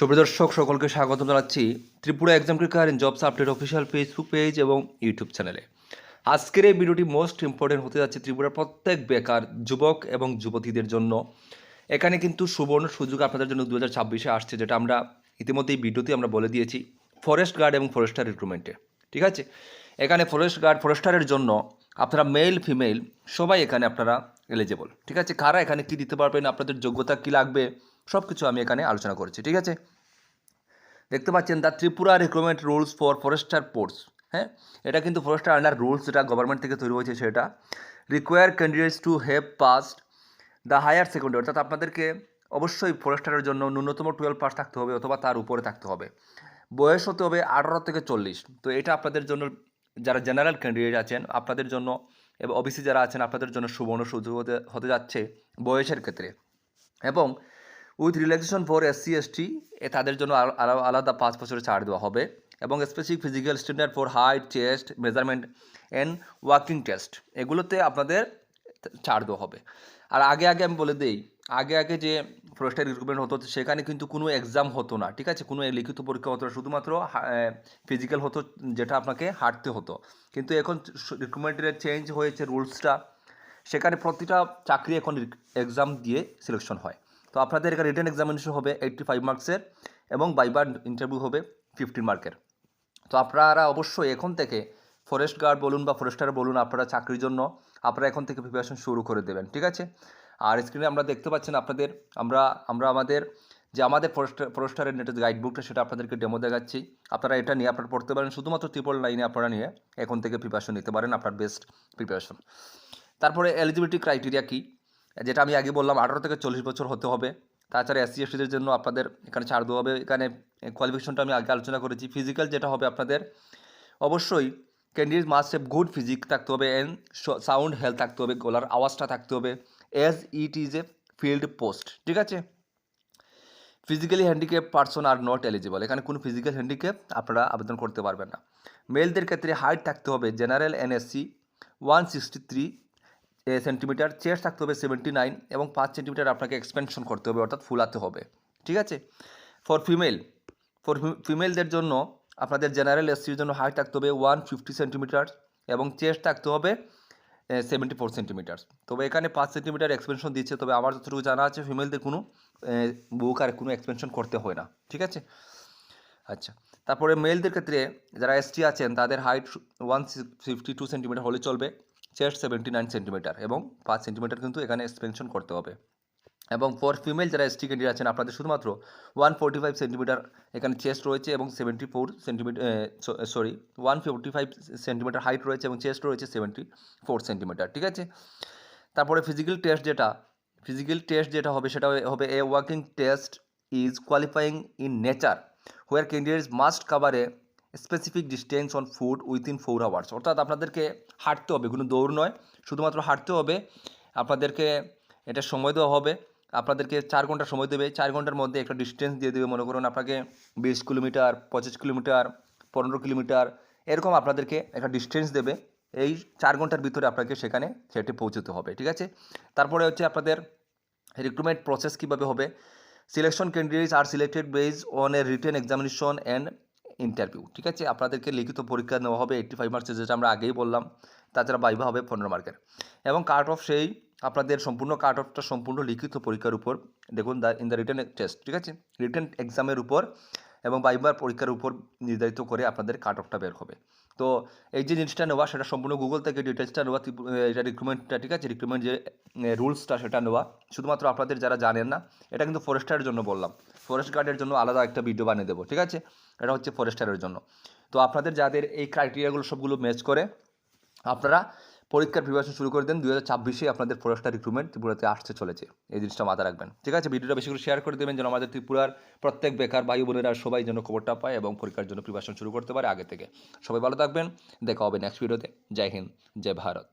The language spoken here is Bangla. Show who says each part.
Speaker 1: সুপ্রদর্শক সকলকে স্বাগত জানাচ্ছি Tripura exam in jobs update official Facebook page এবং ইউটিউব চ্যানেলে আজকের এই ভিডিওটি মোস্ট ইম্পর্টেন্ট হতে যাচ্ছে ত্রিপুরার প্রত্যেক বেকার, যুবক এবং যুবতীদের জন্য। এখানে কিন্তু সুবর্ণ সুযোগ আপনাদের জন্য দু হাজার ছাব্বিশে আসছে, যেটা আমরা ইতিমধ্যেই ভিডিওতে আমরা বলে দিয়েছি ফরেস্ট গার্ড এবং ফরেস্টার রিক্রুটমেন্টে ঠিক আছে? এখানে ফরেস্ট গার্ড ফরেস্টারের জন্য আপনারা মেল ফিমেল সবাই এখানে আপনারা এলিজেবল ঠিক আছে? কারা এখানে কি দিতে পারবেন, আপনাদের যোগ্যতা কি লাগবে সব কিছু আমি এখানে আলোচনা করেছি, ঠিক আছে? দেখতে পাচ্ছেন the Tripura recruitment rules for forester posts হ্যাঁ? এটা কিন্তু ফরেস্টার আন্ডার রুলস যেটা গভর্নমেন্ট থেকে তৈরি হয়েছে সেটা। Require candidates to have passed the higher secondary অর্থাৎ আপনাদেরকে অবশ্যই ফরেস্টারের জন্য ন্যূনতম টুয়েলভ পাস থাকতে হবে অথবা তার উপরে থাকতে হবে। বয়স হতে হবে আঠারো থেকে চল্লিশ, তো এটা আপনাদের জন্য যারা জেনারেল ক্যান্ডিডেট আছেন, আপনাদের জন্য এবং ওবিসি যারা আছেন, আপনাদের জন্য সুবর্ণ সুযোগ হতে যাচ্ছে বয়সের ক্ষেত্রে। এবং with relaxation for SC ST এ তাদের জন্য আল- আলাদা পাঁচ বছরের ছাড় দেওয়া হবে। এবং specific physical standard for height chest measurement and walking test এগুলোতে আপনাদের ছাড় দেওয়া হবে। আর আগে আগে আমি বলে দিই, আগে আগে যে ফরেস্টার রিক্রুটমেন্ট হতো, সেখানে কিন্তু কোনো এক্সাম হতো না, ঠিক আছে? কোনো লিখিত পরীক্ষা হতো না, শুধুমাত্র ফিজিক্যাল হতো, যেটা আপনাকে হাঁটতে হতো। কিন্তু এখন রিক্রুটমেন্টের চেঞ্জ হয়েছে রুলসটা সেখানে প্রতিটা চাকরি এখন এক্সাম দিয়ে সিলেকশন হয়। তো আপনাদের এখানে রিটার্ন এক্সামিনেশন হবে এইট্টি ফাইভ মার্কসের এবং বাইবার ইন্টারভিউ হবে ফিফটিন মার্কের তো আপনারা অবশ্যই এখন থেকে ফরেস্ট গার্ড বলুন বা ফরেস্টার বলুন, আপনারা চাকরির জন্য আপনারা এখন থেকে প্রিপারেশন শুরু করে দেবেন, ঠিক আছে? আর স্ক্রিনে আমরা দেখতে পাচ্ছেন আপনাদের, আমরা আমরা আমাদের, যে আমাদের ফরেস্টার ফরেস্টারের নেটের গাইড বুকটা সেটা আপনাদেরকে ডেমো দেখাচ্ছি। আপনারা এটা নিয়ে আপনারা পড়তে পারেন, শুধুমাত্র ট্রিপল লাইনে আপনারা নিয়ে এখন থেকে প্রিপারেশন নিতে পারেন, আপনার বেস্ট প্রিপারেশন তারপরে এলিজিবিলিটি ক্রাইটেরিয়া কী? যেটা আমি আগে বললাম, আঠারো থেকে চল্লিশ বছর হতে হবে। তাছাড়া এসসি এসটিদের জন্য আপনাদের এখানে ছাড় দেওয়া হবে। এখানে কোয়ালিফিকেশনটা আমি আগে আলোচনা করেছি। ফিজিক্যাল যেটা হবে আপনাদের, অবশ্যই candidate must have good physique থাকতে হবে অ্যান্ড সাউন্ড হেলথ থাকতে হবে, গলার আওয়াজটা থাকতে হবে। As it is a field post ঠিক আছে? Physically handicap person R not eligible এখানে কোনো ফিজিক্যাল হ্যান্ডিক্যাপ আপনারা আবেদন করতে পারবেন না। মেলদের ক্ষেত্রে হাইট থাকতে হবে general and SC one sixty three centimetre chest থাকতে হবে সেভেন্টি নাইন এবং পাঁচ সেন্টিমিটার আপনাকে এক্সপেনশন করতে হবে, অর্থাৎ ফুলাতে হবে। ঠিক আছে? ফর ফিমেল ফর ফিমেলদের জন্য আপনাদের জেনারেল এসসির জন্য হাইট থাকতে হবে ওয়ান ফিফটি সেন্টিমিটার এবং চেস্ট থাকতে হবে সেভেন্টি ফোর সেন্টিমিটার তবে এখানে পাঁচ সেন্টিমিটার এক্সপেনশন দিচ্ছে, তবে আমার যতটুকু জানা আছে ফিমেলদের কোনো বুক আর কোনো এক্সপেনশন করতে হয় না। ঠিক আছে? আচ্ছা তারপরে মেলদের ক্ষেত্রে যারা এসটি আছেন, তাদের height one fifty two centimetre হলে চলবে। চেস্ট সেভেন্টি নাইন সেন্টিমিটার এবং পাঁচ সেন্টিমিটার কিন্তু এখানে এক্সপেনশন করতে হবে। এবং ফর ফিমেল যারা এসটি ক্যান্ডিডেট আছেন, আপনাদের শুধুমাত্র ওয়ান ফোর্টি ফাইভ সেন্টিমিটার এখানে চেস্ট রয়েছে এবং seventy four centimetre sorry one fifty five centimetre height রয়েছে এবং চেস্ট রয়েছে সেভেন্টি ফোর সেন্টিমিটার, ঠিক আছে? তারপরে ফিজিক্যাল টেস্ট যেটা ফিজিক্যাল টেস্ট যেটা হবে সেটা হবে a working test is qualifying in nature where candidates must cover a specific distance on foot within four hours অর্থাৎ আপনাদেরকে হাঁটতে হবে, কোনো দৌড় নয়। শুধুমাত্র হাঁটতে হবে, আপনাদেরকে এটা সময় দেওয়া হবে। আপনাদেরকে চার ঘণ্টা সময় দেবে, চার ঘণ্টার মধ্যে একটা ডিস্টেন্স দিয়ে দেবে। মনে করুন আপনাকে বিশ কিলোমিটার, পঁচিশ কিলোমিটার, পনেরো কিলোমিটার, এরকম আপনাদেরকে একটা ডিস্টেন্স দেবে। এই চার ঘণ্টার ভিতরে আপনাকে সেখানে সেটি পৌঁছতে হবে, ঠিক আছে? তারপরে হচ্ছে আপনাদের রিক্রুটমেন্ট প্রসেস কীভাবে হবে? Selection candidates are selected based on a written examination and interview ঠিক আছে? আপনাদেরকে লিখিত পরীক্ষা নেওয়া হবে এইট্টি ফাইভ মার্কসের যেটা আমরা আগেই বললাম। তাছাড়া বাইবা হবে পনেরো মার্কের এবং কাট অফ সেই আপনাদের সম্পূর্ণ কাট অফটা সম্পূর্ণ লিখিত পরীক্ষার উপর, দেখুন the in the written test ঠিক আছে? রিটার্ন এক্সামের উপর এবং বাইবার পরীক্ষার উপর নির্ধারিত করে আপনাদের কাট অফটা বের হবে। তো এই যে জিনিসটা নেওয়া, সেটা সম্পূর্ণ গুগল থেকে ডিটেলসটা নেওয়া এটা রিক্রুটমেন্টটা ঠিক আছে? রিক্রুটমেন্ট যে রুলসটা সেটা নেওয়া। শুধুমাত্র আপনাদের যারা জানেন না, এটা কিন্তু ফরেস্টারের জন্য বললাম। ফরেস্ট গার্ডের জন্য আলাদা একটা ভিডিও বানিয়ে দেবো, ঠিক আছে? এটা হচ্ছে ফরেস্টারের জন্য। তো আপনাদের যাদের এই ক্রাইটেরিয়াগুলো সবগুলো ম্যাচ করে, আপনারা পরীক্ষার প্রিপারেশন শুরু করে দেন। দু হাজার ছাব্বিশে আপনাদের ফরেস্টার রিক্রুটমেন্ট ত্রিপুরাতে আসতে চলেছে। এই জিনিসটা মাথা রাখবেন। ঠিক আছে? ভিডিওটা বেশি করে শেয়ার করে দেবেন যেন আমাদের ত্রিপুরার প্রত্যেক বেকার ভাই বোনেরা সবাই যেন খবরটা পায় এবং পরীক্ষার জন্য প্রিপারেশন শুরু করতে পারে আগে থেকে। সবাই ভালো থাকবেন। দেখা হবে নেক্সট ভিডিওতে জয় হিন্দ, জয় ভারত।